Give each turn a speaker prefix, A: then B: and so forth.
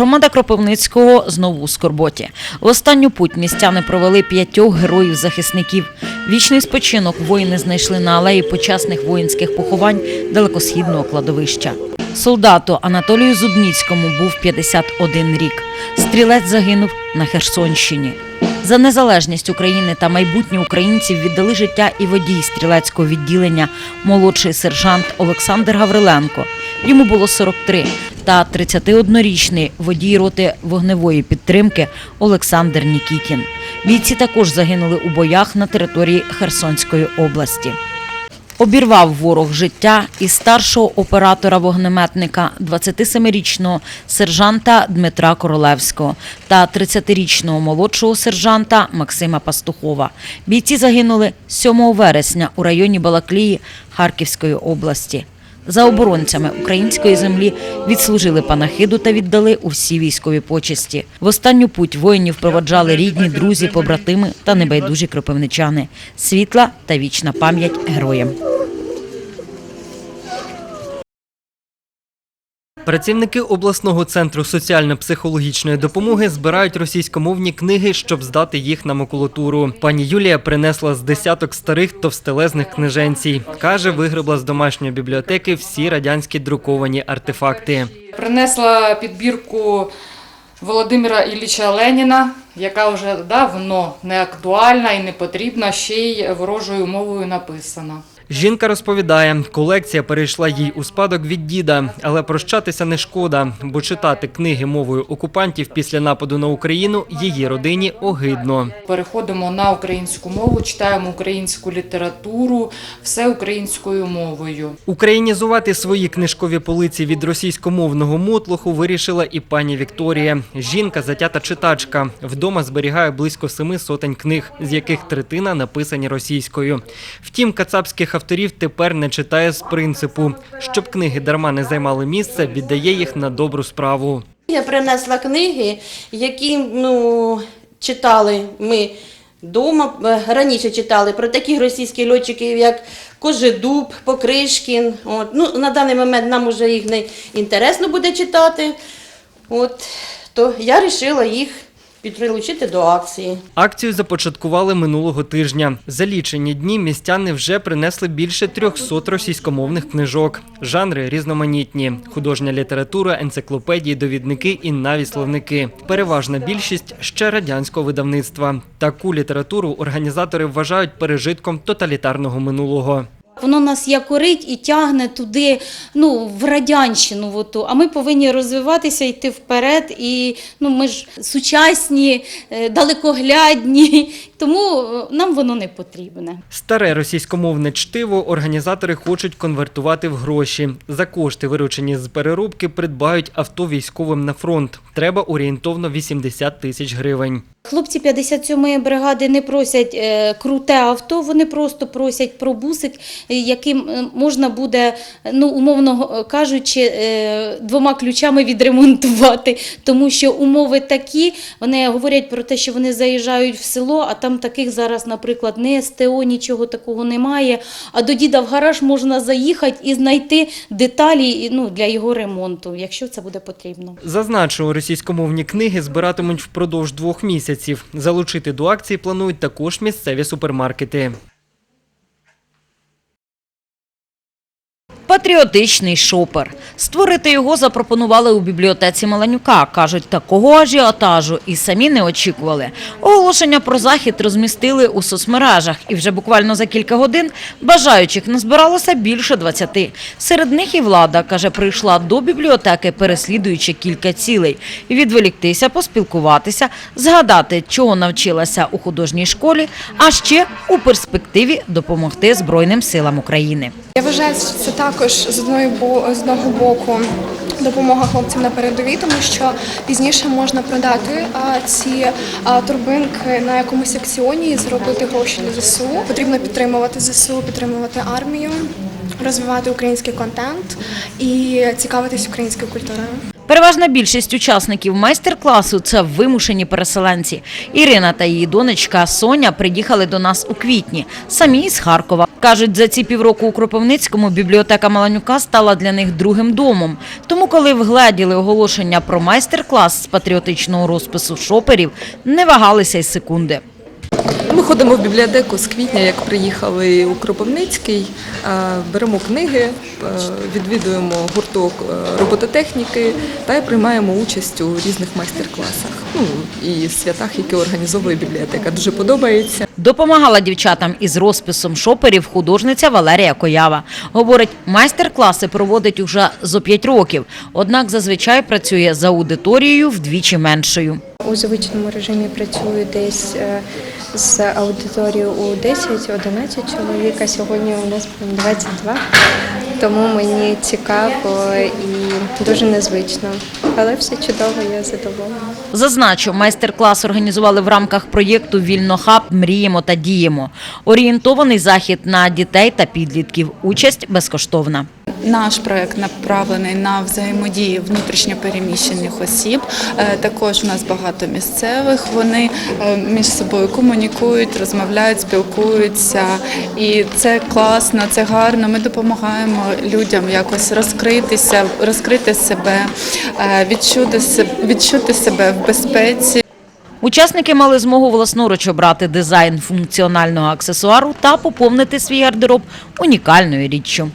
A: Громада Кропивницького знову у скорботі. В останню путь містяни провели п'ятьох героїв-захисників. Вічний спочинок воїни знайшли на алеї почасних воїнських поховань далекосхідного кладовища. Солдату Анатолію Зубніцькому був 51 рік. Стрілець загинув на Херсонщині. За незалежність України та майбутнє українців віддали життя і водій стрілецького відділення, молодший сержант Олександр Гавриленко. Йому було 43, та 31-річний водій роти вогневої підтримки Олександр Нікітін. Бійці також загинули у боях на території Херсонської області. Обірвав ворог життя і старшого оператора-вогнеметника 27-річного сержанта Дмитра Королевського та 30-річного молодшого сержанта Максима Пастухова. Бійці загинули 7 вересня у районі Балаклії Харківської області. За оборонцями української землі відслужили панахиду та віддали усі військові почесті. В останню путь воїнів проводжали рідні, друзі, побратими та небайдужі кропивничани. Світла та вічна пам'ять героям.
B: Працівники обласного центру соціально-психологічної допомоги збирають російськомовні книги, щоб здати їх на макулатуру. Пані Юлія принесла з десяток старих товстелезних книженцій. Каже, вигребла з домашньої бібліотеки всі радянські друковані артефакти.
C: Принесла підбірку Володимира Ілліча Леніна, яка вже давно не актуальна і не потрібна, ще й ворожою мовою написана.
B: Жінка розповідає, колекція перейшла їй у спадок від діда, але прощатися не шкода, бо читати книги мовою окупантів після нападу на Україну її родині огидно.
C: Переходимо на українську мову, читаємо українську літературу, все українською мовою.
B: Українізувати свої книжкові полиці від російськомовного мотлоху вирішила і пані Вікторія. Жінка затята читачка. Вдома зберігає близько семи сотень книг, з яких третина написані російською. Втім, кацапських авторів тепер не читає з принципу, щоб книги дарма не займали місце, віддає їх на добру справу.
D: Я принесла книги, які ну, читали ми вдома. Е, Раніше читали про таких російських льотчиків, як Кожедуб, Покришкін. От. Ну, на даний момент нам вже їх не інтересно буде читати. От. То я вирішила їх підручити до акції.
B: Акцію започаткували минулого тижня. За лічені дні містяни вже принесли більше 300 російськомовних книжок. Жанри різноманітні: художня література, енциклопедії, довідники і навіть словники. Переважна більшість ще радянського видавництва. Таку літературу організатори вважають пережитком тоталітарного минулого.
E: Воно нас якорить і тягне туди, ну, в радянщину. Оту. А ми повинні розвиватися, йти вперед. І ну, ми ж сучасні, е, далекоглядні, тому е, нам воно не потрібне.
B: Старе російськомовне чтиво організатори хочуть конвертувати в гроші. За кошти, виручені з переробки, придбають авто військовим на фронт. Треба орієнтовно 80 тисяч гривень.
E: Хлопці 57-ї бригади не просять е, круте авто, вони просто просять про бусик, е, яким е, можна буде, ну умовно кажучи, е, двома ключами відремонтувати. Тому що умови такі, вони говорять про те, що вони заїжджають в село, а там таких зараз, наприклад, не СТО, нічого такого немає. А до діда в гараж можна заїхати і знайти деталі ну, для його ремонту, якщо це буде потрібно.
B: Зазначу, російськомовні книги збиратимуть впродовж двох місяців. Залучити до акції планують також місцеві супермаркети.
A: Патріотичний шопер. Створити його запропонували у бібліотеці Маланюка. Кажуть, такого ажіотажу і самі не очікували. Оголошення про захід розмістили у соцмережах, і вже буквально за кілька годин бажаючих назбиралося більше 20. Серед них і влада, каже, прийшла до бібліотеки, переслідуючи кілька цілей. Відволіктися, поспілкуватися, згадати, чого навчилася у художній школі, а ще у перспективі допомогти Збройним силам України.
F: Я вважаю, що це також з одного боку допомога хлопцям на передовій, тому що пізніше можна продати ці турбинки на якомусь акціоні і зробити гроші для ЗСУ. Потрібно підтримувати ЗСУ, підтримувати армію, розвивати український контент і цікавитись українською культурою.
A: Переважна більшість учасників майстер-класу це вимушені переселенці. Ірина та її донечка Соня приїхали до нас у квітні, самі з Харкова. Кажуть, за ці півроку у Кропивницькому бібліотека Маланюка стала для них другим домом. Тому, коли вгледіли оголошення про майстер-клас з патріотичного розпису шоперів, не вагалися й секунди.
G: Ходимо в бібліотеку з квітня, як приїхали у Кропивницький, е, беремо книги, е, відвідуємо гурток е, робототехніки та приймаємо участь у різних майстер-класах. Ну і святах, які організовує бібліотека. Дуже подобається.
A: Допомагала дівчатам із розписом шоперів художниця Валерія Коява. Говорить, майстер-класи проводить уже зо 5 років, однак зазвичай працює за аудиторією вдвічі меншою.
H: У звичному режимі працюю десь е, з аудиторією у 10-11 чоловік, а сьогодні у нас 22. Тому мені цікаво і дуже незвично. Але все чудово, я задоволена.
A: Зазначу, майстер-клас організували в рамках проєкту Вільнохаб Мріємо та діємо. Орієнтований захід на дітей та підлітків. Участь безкоштовна.
I: Наш проект направлений на взаємодію внутрішньопереміщених осіб. Е, Також у нас багато місцевих. Вони е, між собою комунікують, розмовляють, спілкуються. І це класно, це гарно. Ми допомагаємо людям якось розкритися, розкрити себе, е, відчути себе, відчути себе в безпеці.
A: Учасники мали змогу власноруч обрати дизайн функціонального аксесуару та поповнити свій гардероб унікальною річчю.